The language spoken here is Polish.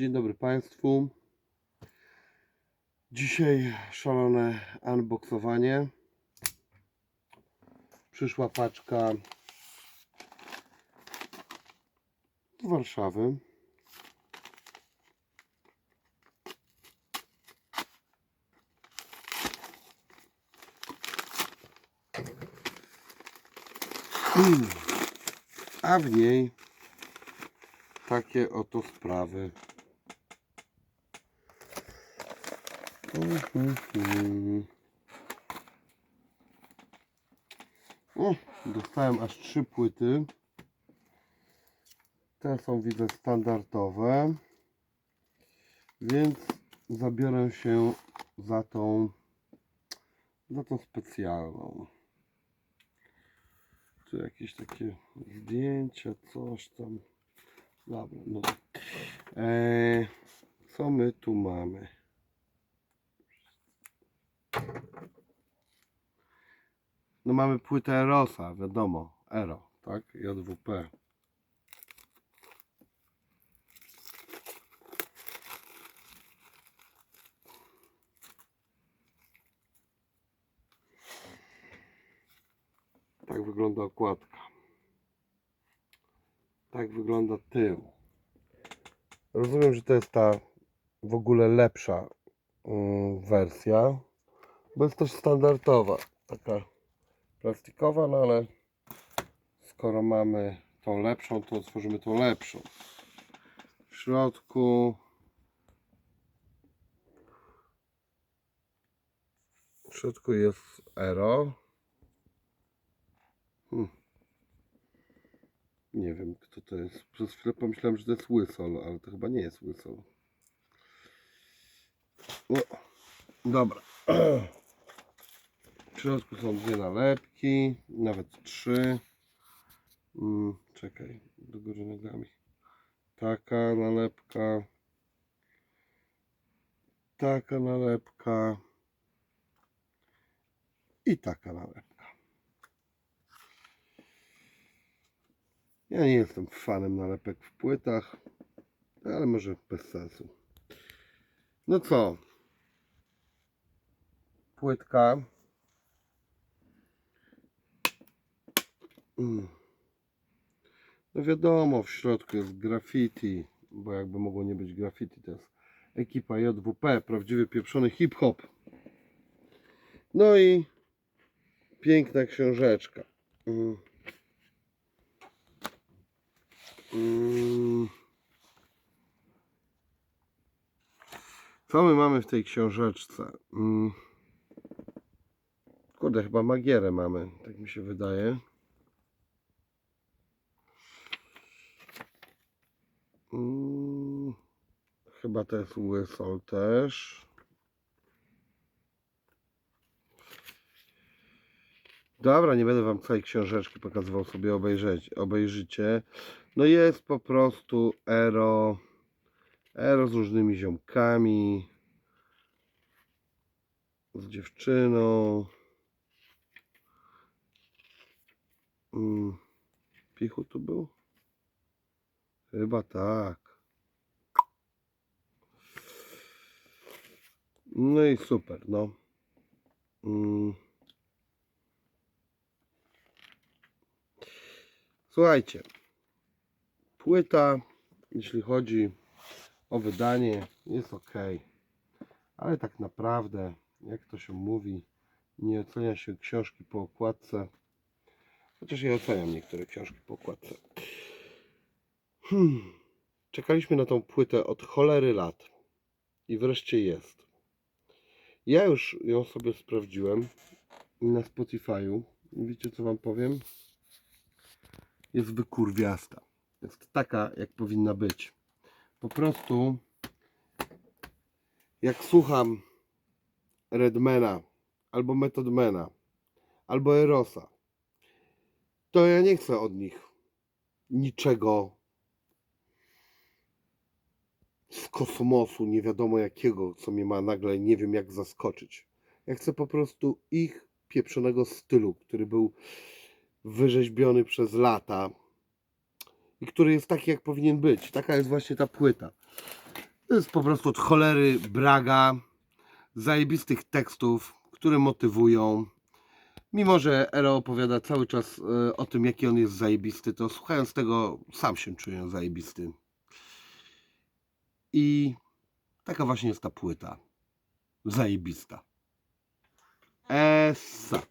Dzień dobry Państwu. Dzisiaj szalone unboxowanie. Przyszła paczka z Warszawy. A w niej takie oto sprawy. O, dostałem aż trzy płyty. Te są widzę standardowe. Więc zabiorę się za tą za tą specjalną. Tu jakieś takie zdjęcia, coś tam. Dobra, no. Eee, co my tu mamy? No mamy płytę Erosa, wiadomo, Ero, tak? JWP. Tak wygląda okładka. Tak wygląda tył. Rozumiem, że to jest ta w ogóle lepsza mm, wersja, bo jest też standardowa, taka plastikowa, no ale skoro mamy tą lepszą, to otworzymy tą lepszą. W środku w środku jest Aero. Hmm. Nie wiem kto to jest. Przez chwilę pomyślałem, że to jest Łysol, ale to chyba nie jest Łysol. No, dobra. W środku są dwie nalepki, nawet trzy. Mm, czekaj, do góry nogami. Taka nalepka. Taka nalepka. I taka nalepka. Ja nie jestem fanem nalepek w płytach, ale może bez sensu. No co? Płytka. No wiadomo, w środku jest graffiti, bo jakby mogło nie być graffiti, to jest ekipa JWP, prawdziwy pieprzony hip-hop. No i piękna książeczka. Mm. Mm. Co my mamy w tej książeczce? Mm. Kurde, chyba magierę mamy, tak mi się wydaje. Chyba to jest łysol też. Dobra, nie będę wam całej książeczki pokazywał sobie obejrzeć, obejrzycie. No jest po prostu ero, ero z różnymi ziomkami, z dziewczyną. Mm, Pichu tu był? Chyba tak. No i super, no. Mm. Słuchajcie, płyta, jeśli chodzi o wydanie, jest ok, ale tak naprawdę, jak to się mówi, nie ocenia się książki po okładce, chociaż ja oceniam niektóre książki po okładce. Hmm. Czekaliśmy na tą płytę od cholery lat i wreszcie jest. Ja już ją sobie sprawdziłem na Spotify'u. Wiecie co wam powiem? Jest wykurwiasta. Jest taka, jak powinna być. Po prostu, jak słucham Redmana, albo Methodmana, albo Erosa, to ja nie chcę od nich niczego z kosmosu, nie wiadomo jakiego, co mnie ma nagle nie wiem jak zaskoczyć. Ja chcę po prostu ich pieprzonego stylu, który był wyrzeźbiony przez lata i który jest taki jak powinien być. Taka jest właśnie ta płyta. To jest po prostu od cholery braga zajebistych tekstów, które motywują. Mimo, że Ero opowiada cały czas e, o tym, jaki on jest zajebisty, to słuchając tego sam się czuję zajebisty. I taka właśnie jest ta płyta. Zajebista. Essa.